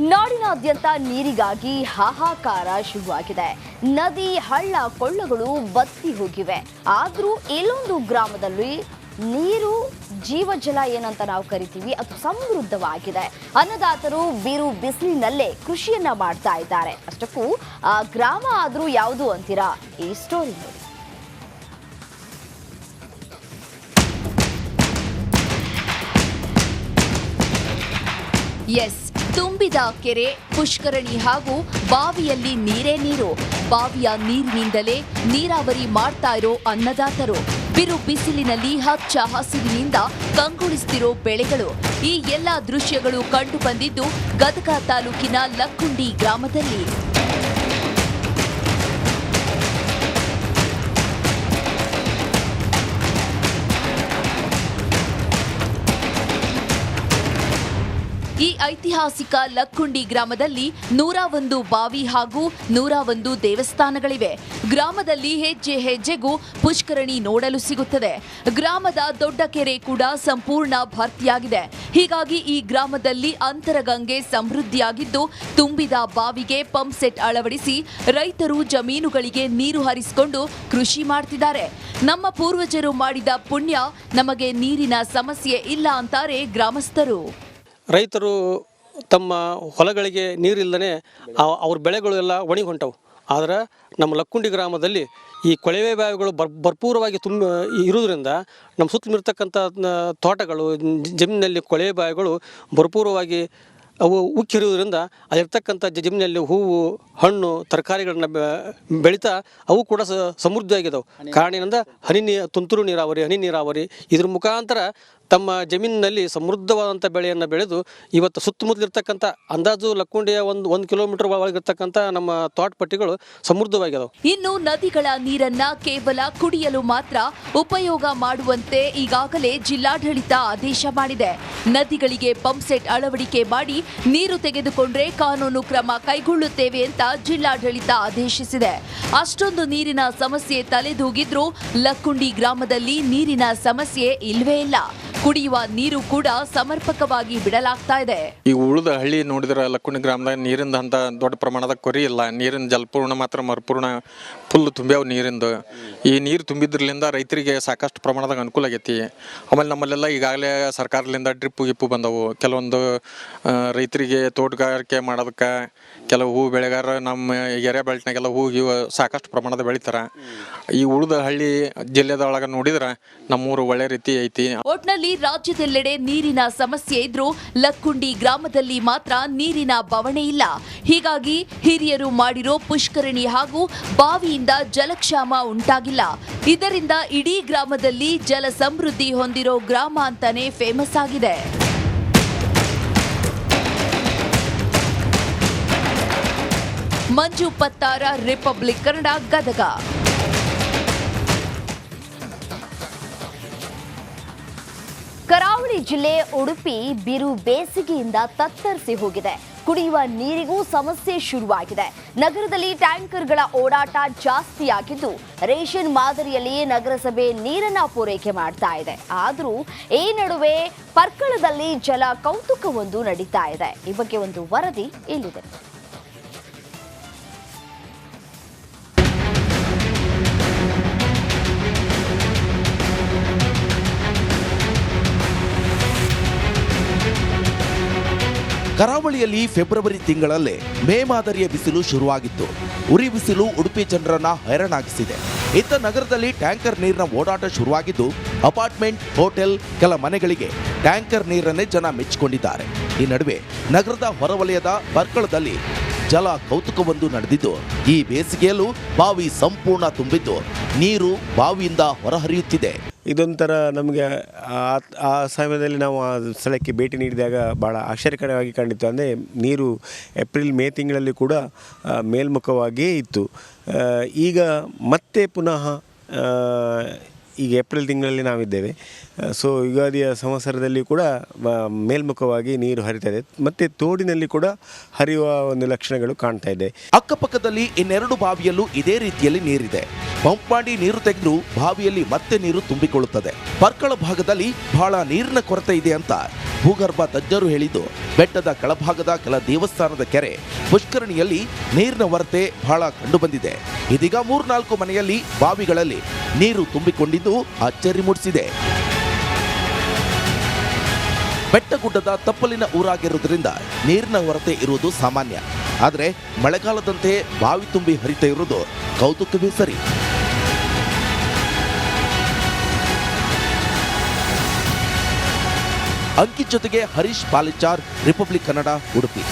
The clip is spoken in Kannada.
ನಾಡಿನಾದ್ಯಂತ ನೀರಿಗಾಗಿ ಹಾಹಾಕಾರ ಶುರುವಾಗಿದೆ. ನದಿ, ಹಳ್ಳ, ಕೊಳ್ಳಗಳು ಬತ್ತಿ ಹೋಗಿವೆ. ಆದರೂ ಎಲ್ಲೊಂದು ಗ್ರಾಮದಲ್ಲಿ ನೀರು ಜೀವಜಲ ಏನಂತ ನಾವು ಕರಿತೀವಿ, ಅದು ಸಮೃದ್ಧವಾಗಿದೆ. ಅನ್ನದಾತರು ಬಿರು ಬಿಸಿಲಿನಲ್ಲೇ ಕೃಷಿಯನ್ನ ಮಾಡ್ತಾ ಇದ್ದಾರೆ. ಅಷ್ಟಕ್ಕೂ ಆ ಗ್ರಾಮ ಆದರೂ ಯಾವುದು ಅಂತೀರಾ? ಈ ಸ್ಟೋರಿ ನೋಡಿ. ಎಸ್ ತುಂಬಿದ ಕೆರೆ, ಪುಷ್ಕರಣಿ ಹಾಗೂ ಬಾವಿಯಲ್ಲಿ ನೀರೇ ನೀರು. ಬಾವಿಯ ನೀರಿನಿಂದಲೇ ನೀರಾವರಿ ಮಾಡ್ತಾ ಇರೋ ಅನ್ನದಾತರು. ಬಿರು ಬಿಸಿಲಿನಲ್ಲಿ ಹಚ್ಚ ಹಸಿರಿನಿಂದ ಕಂಗೊಳಿಸ್ತಿರೋ ಬೆಳೆಗಳು. ಈ ಎಲ್ಲ ದೃಶ್ಯಗಳು ಕಂಡು ಬಂದಿದ್ದು ಗದಗ ತಾಲೂಕಿನ ಲಕ್ಕುಂಡಿ ಗ್ರಾಮದಲ್ಲಿ. ಐತಿಹಾಸಿಕ ಲಕ್ಕುಂಡಿ ಗ್ರಾಮದಲ್ಲಿ ನೂರ ಒಂದು ಬಾವಿ ಹಾಗೂ ನೂರ ಒಂದು ದೇವಸ್ಥಾನಗಳಿವೆ. ಗ್ರಾಮದಲ್ಲಿ ಹೆಜ್ಜೆ ಹೆಜ್ಜೆಗೂ ಪುಷ್ಕರಣಿ ನೋಡಲು ಸಿಗುತ್ತದೆ. ಗ್ರಾಮದ ದೊಡ್ಡ ಕೆರೆ ಕೂಡ ಸಂಪೂರ್ಣ ಭರ್ತಿಯಾಗಿದೆ. ಹೀಗಾಗಿ ಈ ಗ್ರಾಮದಲ್ಲಿ ಅಂತರಗಂಗೆ ಸಮೃದ್ಧಿಯಾಗಿದ್ದು, ತುಂಬಿದ ಬಾವಿಗೆ ಪಂಪ್ ಸೆಟ್ ಅಳವಡಿಸಿ ರೈತರು ಜಮೀನುಗಳಿಗೆ ನೀರು ಹರಿಸಿಕೊಂಡು ಕೃಷಿ ಮಾಡ್ತಿದ್ದಾರೆ. ನಮ್ಮ ಪೂರ್ವಜರು ಮಾಡಿದ ಪುಣ್ಯ ನಮಗೆ ನೀರಿನ ಸಮಸ್ಯೆ ಇಲ್ಲ ಅಂತಾರೆ ಗ್ರಾಮಸ್ಥರು. ರೈತರು ತಮ್ಮ ಹೊಲಗಳಿಗೆ ನೀರಿಲ್ಲದೇ ಅವ್ರ ಬೆಳೆಗಳು ಎಲ್ಲ ಒಣಗಿ ಹೊಂಟವು ಆದರೆ ನಮ್ಮ ಲಕ್ಕುಂಡಿ ಗ್ರಾಮದಲ್ಲಿ ಈ ಕೊಳವೆ ಬಾವಿಗಳು ಬರ್ ಭರ್ಪೂರವಾಗಿ ತುಂಬ ಇರುವುದರಿಂದ ನಮ್ಮ ಸುತ್ತಲಿರ್ತಕ್ಕಂಥ ತೋಟಗಳು, ಜಮೀನಿನಲ್ಲಿ ಕೊಳವೆ ಬಾವಿಗಳು ಭರ್ಪೂರವಾಗಿ ಅವು ಉಕ್ಕಿರುವುದರಿಂದ ಅಲ್ಲಿರ್ತಕ್ಕಂಥ ಜಮೀನಲ್ಲಿ ಹೂವು, ಹಣ್ಣು, ತರಕಾರಿಗಳನ್ನ ಬೆಳೀತಾ ಅವು ಕೂಡ ಸಮೃದ್ಧಿಯಾಗಿದ್ದಾವೆ. ಕಾರಣ ಏನಂದ್ರೆ ಹನಿ ನೀ ತುಂತುರು ನೀರಾವರಿ, ಹನಿ ನೀರಾವರಿ ಇದ್ರ ಮುಖಾಂತರ ತಮ್ಮ ಜಮೀನಿನಲ್ಲಿ ಸಮೃದ್ಧವಾದಂಥ ಬೆಳೆಯನ್ನು ಬೆಳೆದು ಇವತ್ತು ಸುತ್ತಮುತ್ತಲಿರ್ತಕ್ಕಂಥ ಅಂದಾಜು ಲಕ್ಕುಂಡಿಯ ಒಂದು ಒಂದು ಕಿಲೋಮೀಟರ್ ಒಳಗಿರ್ತಕ್ಕಂಥ ನಮ್ಮ ತೋಟಪಟ್ಟಿಗಳು ಸಮೃದ್ಧವಾಗಿದವು. ಇನ್ನು ನದಿಗಳ ನೀರನ್ನ ಕೇವಲ ಕುಡಿಯಲು ಮಾತ್ರ ಉಪಯೋಗ ಮಾಡುವಂತೆ ಈಗಾಗಲೇ ಜಿಲ್ಲಾಡಳಿತ ಆದೇಶ ಮಾಡಿದೆ. ನದಿಗಳಿಗೆ ಪಂಪ್ ಸೆಟ್ ಅಳವಡಿಕೆ ಮಾಡಿ ನೀರು ತೆಗೆದುಕೊಂಡ್ರೆ ಕಾನೂನು ಕ್ರಮ ಕೈಗೊಳ್ಳುತ್ತೇವೆ ಅಂತ ಜಿಲ್ಲಾಡಳಿತ ಆದೇಶಿಸಿದೆ. ಅಷ್ಟೊಂದು ನೀರಿನ ಸಮಸ್ಯೆ ತಲೆದೂಗಿದ್ರೂ ಲಕ್ಕುಂಡಿ ಗ್ರಾಮದಲ್ಲಿ ನೀರಿನ ಸಮಸ್ಯೆ ಇಲ್ಲವೇ ಇಲ್ಲ. ಕುಡಿಯುವ ನೀರು ಕೂಡ ಸಮರ್ಪಕವಾಗಿ ಬಿಡಲಾಗ್ತಾ ಇದೆ. ಈ ಉಳಿದ ಹಳ್ಳಿ ನೋಡಿದ್ರೆ ಲಕ್ಕುಣಿ ಗ್ರಾಮದಾಗ ನೀರಿಂದ ಅಂತ ದೊಡ್ಡ ಪ್ರಮಾಣದ ಕೊರಿ ಇಲ್ಲ. ನೀರಿನ ಜಲಪೂರ್ಣ ಮಾತ್ರ ಮರುಪೂರ್ಣ ಫುಲ್ ತುಂಬ್ಯಾವ ನೀರಿಂದು. ಈ ನೀರು ತುಂಬಿದ್ರಲಿಂದ ರೈತರಿಗೆ ಸಾಕಷ್ಟು ಪ್ರಮಾಣದಾಗ ಅನುಕೂಲ ಆಗೈತಿ. ಆಮೇಲೆ ನಮ್ಮಲ್ಲೆಲ್ಲ ಈಗಾಗಲೇ ಸರ್ಕಾರದಿಂದ ಡ್ರಿಪ್ಪು ಗಿಪ್ಪು ಬಂದವು. ಕೆಲವೊಂದು ರೈತರಿಗೆ ತೋಟಗಾರಿಕೆ ಮಾಡೋದಕ್ಕೆ, ಕೆಲವು ಹೂ ಬೆಳೆಗಾರ ನಮ್ಮ ಎರೆ ಬೆಲ್ಟ್ನಾಗೆಲ್ಲ ಹೂ ಸಾಕಷ್ಟು ಪ್ರಮಾಣದ ಬೆಳಿತಾರೆ. ಈ ಉಳಿದ ಹಳ್ಳಿ ಜಿಲ್ಲೆದೊಳಗೆ ನೋಡಿದ್ರೆ ನಮ್ಮೂರು ಒಳ್ಳೆ ರೀತಿ ಐತಿ. ಒಟ್ನಲ್ಲಿ ರಾಜ್ಯದೆಲ್ಲೆಡೆ ನೀರಿನ ಸಮಸ್ಯೆ ಇದ್ರೂ ಲಕ್ಕುಂಡಿ ಗ್ರಾಮದಲ್ಲಿ ಮಾತ್ರ ನೀರಿನ ಬವಣೆ ಇಲ್ಲ. ಹೀಗಾಗಿ ಹಿರಿಯರು ಮಾಡಿರೋ ಪುಷ್ಕರಣಿ ಹಾಗೂ ಬಾವಿಯಿಂದ ಜಲಕ್ಷಾಮ ಉಂಟಾಗಿಲ್ಲ. ಇದರಿಂದ ಇಡೀ ಗ್ರಾಮದಲ್ಲಿ ಜಲ ಸಮೃದ್ಧಿ ಹೊಂದಿರೋ ಗ್ರಾಮ ಅಂತಾನೆ ಫೇಮಸ್ ಆಗಿದೆ. ಮಂಜು ಪತ್ತಾರ, ರಿಪಬ್ಲಿಕ್ ಕನ್ನಡ, ಗದಗ. ಕರಾವಳಿ ಜಿಲ್ಲೆ ಉಡುಪಿ ಬಿರು ಬೇಸಿಗೆಯಿಂದ ತತ್ತರಿಸಿ ಹೋಗಿದೆ. ಕುಡಿಯುವ ನೀರಿಗೂ ಸಮಸ್ಯೆ ಶುರುವಾಗಿದೆ. ನಗರದಲ್ಲಿ ಟ್ಯಾಂಕರ್ಗಳ ಓಡಾಟ ಜಾಸ್ತಿಯಾಗಿದ್ದು, ರೇಷನ್ ಮಾದರಿಯಲ್ಲಿ ನಗರಸಭೆ ನೀರನ್ನ ಪೂರೈಕೆ ಮಾಡ್ತಾ ಇದೆ. ಆದರೂ ಈ ನಡುವೆ ಪರ್ಕಳದಲ್ಲಿ ಜಲ ಕೌತುಕವೊಂದು ನಡೀತಾ ಇದೆ. ಈ ಬಗ್ಗೆ ಒಂದು ವರದಿ ಇಲ್ಲಿದೆ. ಕರಾವಳಿಯಲ್ಲಿ ಫೆಬ್ರವರಿ ತಿಂಗಳಲ್ಲೇ ಮೇ ಮಾದರಿಯ ಬಿಸಿಲು ಶುರುವಾಗಿತ್ತು. ಉರಿ ಬಿಸಿಲು ಉಡುಪಿ ಜನರನ್ನ ಹೈರಾಣಾಗಿಸಿದೆ. ಇತ್ತ ನಗರದಲ್ಲಿ ಟ್ಯಾಂಕರ್ ನೀರಿನ ಓಡಾಟ ಶುರುವಾಗಿದ್ದು, ಅಪಾರ್ಟ್ಮೆಂಟ್, ಹೋಟೆಲ್, ಕೆಲ ಮನೆಗಳಿಗೆ ಟ್ಯಾಂಕರ್ ನೀರನ್ನೇ ಜನ ಮೆಚ್ಚಿಕೊಂಡಿದ್ದಾರೆ. ಈ ನಡುವೆ ನಗರದ ಹೊರವಲಯದ ಬರ್ಕಳದಲ್ಲಿ ಜಲ ಕೌತುಕವೊಂದು ನಡೆದಿದ್ದು, ಈ ಬೇಸಿಗೆಯಲ್ಲೂ ಬಾವಿ ಸಂಪೂರ್ಣ ತುಂಬಿದ್ದು, ನೀರು ಬಾವಿಯಿಂದ ಹೊರಹರಿಯುತ್ತಿದೆ. ಇದೊಂಥರ ನಮಗೆ ಆ ಸಮಯದಲ್ಲಿ ನಾವು ಆ ಸ್ಥಳಕ್ಕೆ ಭೇಟಿ ನೀಡಿದಾಗ ಭಾಳ ಆಶ್ಚರ್ಯಕರವಾಗಿ ಕಂಡಿತ್ತು ಅಂದರೆ ನೀರು ಏಪ್ರಿಲ್, ಮೇ ತಿಂಗಳಲ್ಲಿ ಕೂಡ ಮೇಲ್ಮುಖವಾಗಿಯೇ ಇತ್ತು. ಈಗ ಮತ್ತೆ ಪುನಃ ಈಗ ಏಪ್ರಿಲ್ ತಿಂಗಳಲ್ಲಿ ನಾವಿದ್ದೇವೆ. ಸೊ ಯುಗಾದಿಯ ಸಂವತ್ಸರದಲ್ಲಿ ಕೂಡ ಮೇಲ್ಮುಖವಾಗಿ ನೀರು ಹರಿತಾ ಇದೆ. ಮತ್ತು ತೋಡಿನಲ್ಲಿ ಕೂಡ ಹರಿಯುವ ಒಂದು ಲಕ್ಷಣಗಳು ಕಾಣ್ತಾ ಇದೆ. ಅಕ್ಕಪಕ್ಕದಲ್ಲಿ ಇನ್ನೆರಡು ಬಾವಿಯಲ್ಲೂ ಇದೇ ರೀತಿಯಲ್ಲಿ ನೀರಿದೆ. ಪಂಪ್ ಮಾಡಿ ನೀರು ತೆಗೆದು ಬಾವಿಯಲ್ಲಿ ಮತ್ತೆ ನೀರು ತುಂಬಿಕೊಳ್ಳುತ್ತದೆ. ಪರ್ಕಳ ಭಾಗದಲ್ಲಿ ಬಹಳ ನೀರಿನ ಕೊರತೆ ಇದೆ ಅಂತ ಭೂಗರ್ಭ ತಜ್ಞರು ಹೇಳಿದ್ದು, ಬೆಟ್ಟದ ಕೆಳಭಾಗದ ಕೆಲ ದೇವಸ್ಥಾನದ ಕೆರೆ ಪುಷ್ಕರಣಿಯಲ್ಲಿ ನೀರಿನ ಹೊರತೆ ಬಹಳ ಕಂಡುಬಂದಿದೆ. ಇದೀಗ ಮೂರ್ನಾಲ್ಕು ಮನೆಯಲ್ಲಿ ಬಾವಿಗಳಲ್ಲಿ ನೀರು ತುಂಬಿಕೊಂಡಿದ್ದು ಅಚ್ಚರಿ ಮೂಡಿಸಿದೆ. ಬೆಟ್ಟಗುಡ್ಡದ ತಪ್ಪಲಿನ ಊರಾಗಿರುವುದರಿಂದ ನೀರಿನ ಹೊರತೆ ಇರುವುದು ಸಾಮಾನ್ಯ. ಆದರೆ ಮಳೆಗಾಲದಂತೆ ಬಾವಿ ತುಂಬಿ ಹರಿತಾ ಇರುವುದು ಕೌತುಕವೇ ಸರಿ. ಅಂಕಿತ್ ಜೊತೆಗೆ ಹರೀಶ್ ಪಾಲಿಚಾರ್ ರಿಪಬ್ಲಿಕ್ ಕನ್ನಡ ಉಡುಪಿ.